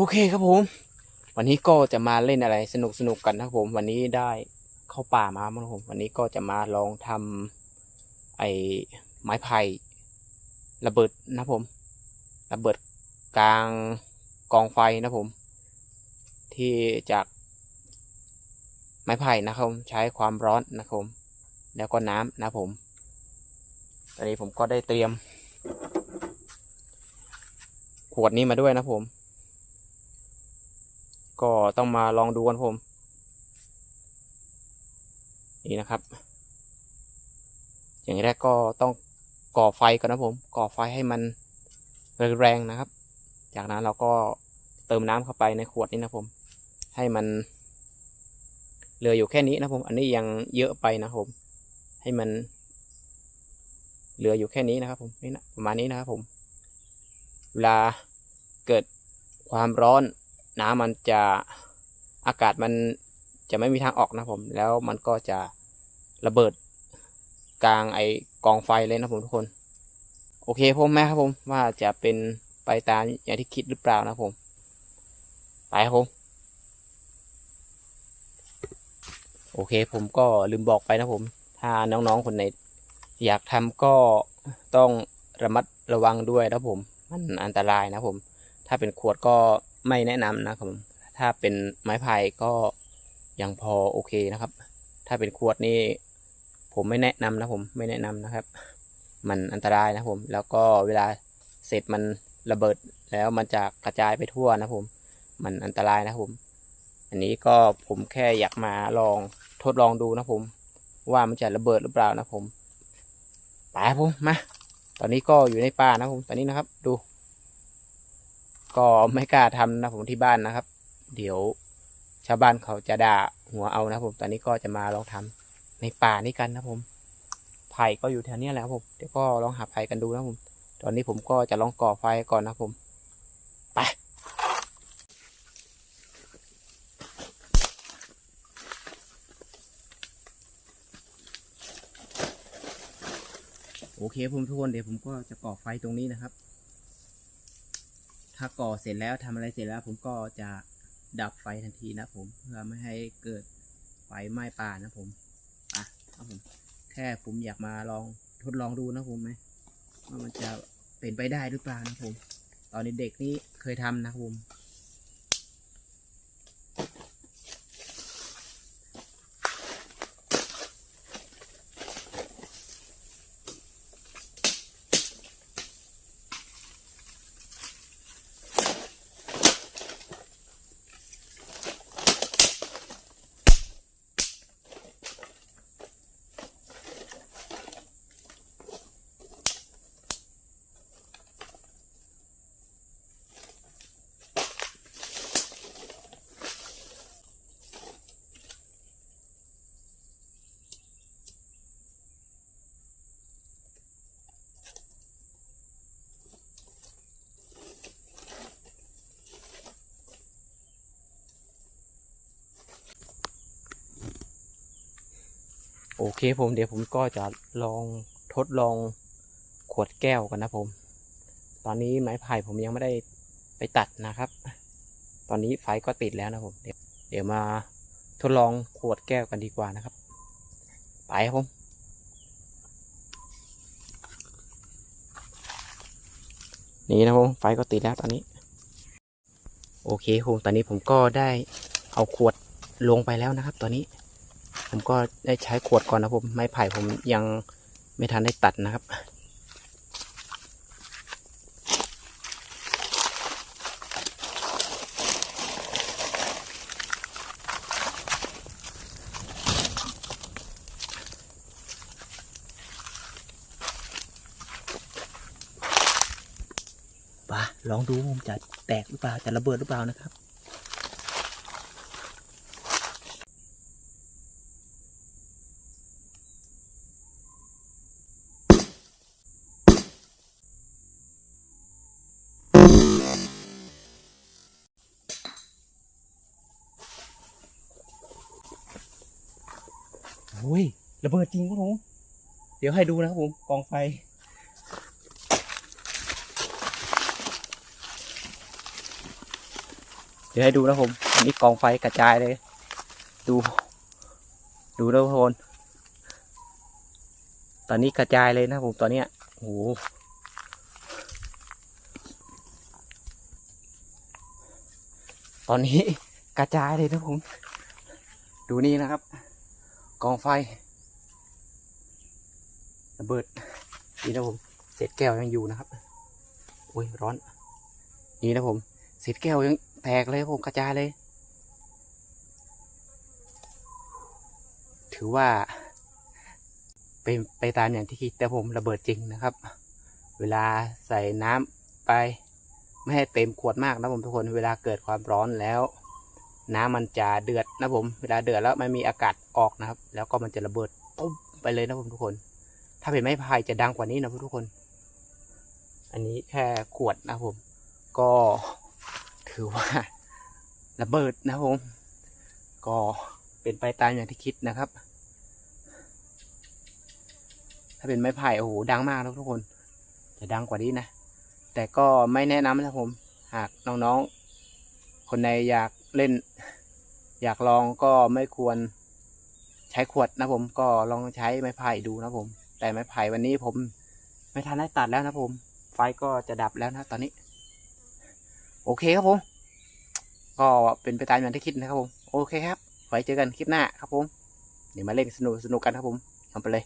โอเคครับผม วันนี้ก็จะมาเล่นอะไรสนุกสนุกกันนะครับผม วันนี้ได้เข้าป่ามาครับผมวันนี้ก็จะมาลองทำไอ้ไม้ไผ่ระเบิดนะผม ระเบิดกลางกองไฟนะผม ที่จากไม้ไผ่นะครับผมใช้ความร้อนนะครับผม แล้วก็น้ำนะครับผม ตอนนี้ผมก็ได้เตรียม ขวดนี้มาด้วยนะครับผม ก็ต้องมาลองดูกันผม นี่นะครับ อย่างแรกก็ต้องก่อไฟก่อนนะผม ก่อไฟให้มันแรงๆนะครับ จากนั้นเราก็เติมน้ำเข้าไปในขวดนี้นะผม ให้มันเหลืออยู่แค่นี้นะผม อันนี้ยังเยอะไปนะผม ให้มัน เหลืออยู่แค่นี้นะครับ ผมนี่นะประมาณนี้นะครับผม เวลาเกิดความร้อน น้ำมันจะอากาศมันจะไม่มีทางออกนะผม แล้วมันก็จะระเบิดกลางไอกองไฟเลยนะผมทุกคน โอเคผมแม่ครับผมว่าจะเป็นไปตามอย่างที่คิดหรือเปล่านะผม ไปครับผมโอเคผมก็ลืมบอกไปนะผม ถ้าน้องๆคนไหนอยากทำก็ต้องระมัดระวังด้วยนะผม มันอันตรายนะผม ถ้าเป็นขวดก็ ไม่แนะนำนะครับผมถ้าเป็นไม้พายก็ยังพอโอเคนะครับ ถ้าเป็นขวดนี่ผมไม่แนะนำนะผมไม่แนะนำนะครับ มันอันตรายนะผม แล้วก็เวลาเสร็จมันระเบิดแล้วมันจะกระจายไปทั่วนะผม มันอันตรายนะผม อันนี้ก็ผมแค่อยากมาลองทดลองดูนะผม ว่ามันจะระเบิดหรือเปล่านะผมไปผมมาตอนนี้ก็อยู่ในป่านะผมตอนนี้นะครับ ดู ก็ไม่กล้าทำนะผมที่บ้านนะครับ เดี๋ยวชาวบ้านเขาจะด่าหัวเอานะผมตอนนี้ก็จะมาลองทำในป่านี้กันนะผมไผ่ก็อยู่แถวนี้แหละครับผมเดี๋ยวก็ลองหาไผ่กันดูนะผม ตอนนี้ผมก็จะลองก่อไฟก่อนนะผม ไปโอเคผมทุกคนเดี๋ยวผมก็จะก่อไฟตรงนี้นะครับ ถ้าก่อเสร็จแล้วทำอะไรเสร็จแล้ว ผมก็จะดับไฟทันทีนะผมเพื่อไม่ให้เกิดไฟไหม้ป่านะผมอะครับผมแค่ผมอยากมาลองทดลองดูนะผมไหมว่ามันจะเป็นไปได้หรือเปล่านะผม ตอนนี้เด็กนี่เคยทำนะผม โอเคผมเดี๋ยวผมก็จะลองทดลองขวดแก้วกันนะผม ตอนนี้ไม้ไผ่ผมยังไม่ได้ไปตัดนะครับ ตอนนี้ไฟก็ติดแล้วนะผมเดี๋ยวเดี๋ยวมาทดลองขวดแก้วกันดีกว่านะครับ ไปครับผมนี่นะผมไฟก็ติดแล้วตอนนี้ โอเคผมตอนนี้ผมก็ได้เอาขวดลงไปแล้วนะครับ ตอนนี้ ผมก็ได้ใช้ขวดก่อนนะผมไม้ไผ่ผมยังไม่ทันได้ตัดนะครับ ป่ะลองดูผมจะแตกหรือเปล่า จะระเบิดหรือเปล่านะครับ โอ้ยระเบิดจริงครับผม เดี๋ยวให้ดูนะครับผมกองไฟ เดี๋ยวให้ดูนะผมอันนี้กองไฟกระจายเลย ดู ดูนะทุกคนตอนนี้กระจายเลยนะผมตอนเนี้ยโอ้โหตอนนี้กระจายเลยนะผม ดูนี่นะครับ กองไฟระเบิดนี่นะผมเศษแก้วยังอยู่นะครับโอ้ยร้อน นี่นะผมเศษแก้วยังแตกเลยผมกระจายเลย ถือว่า เป็นไปตามอย่างที่คิดแต่ผมระเบิดจริงนะครับ เวลาใส่น้ำไป ไม่ให้เต็มขวดมากนะผมทุกคนเวลาเกิดความร้อนแล้ว น้ำมันจะเดือดนะผม เวลาเดือดแล้วมันมีอากาศออกนะครับ แล้วก็มันจะระเบิดปุ๊บไปเลยนะผมทุกคน ถ้าเป็นไม้พายจะดังกว่านี้นะทุกคน อันนี้แค่ขวดนะผม ก็ถือว่าระเบิดนะผม ก็เป็นไปตามอย่างที่คิดนะครับ ถ้าเป็นไม้ไผ่โอ้โหดังมากนะทุกคน จะดังกว่านี้นะ แต่ก็ไม่แนะนำนะผม หากน้องๆ คนใดอยาก เล่น อยากลองก็ไม่ควรใช้ขวดนะผมก็ลองใช้ไม้ไผ่ดูนะผม แต่ไม้ไผ่วันนี้ผมไม่ทันได้ตัดแล้วนะผม ไฟก็จะดับแล้วนะตอนนี้ โอเคครับผม ก็เป็นไปตามอย่างที่คิดนะครับผม โอเคครับ ไว้เจอกันคลิปหน้าครับผม เดี๋ยวมาเล่นสนุกสนุกกันครับผมทำไปเลย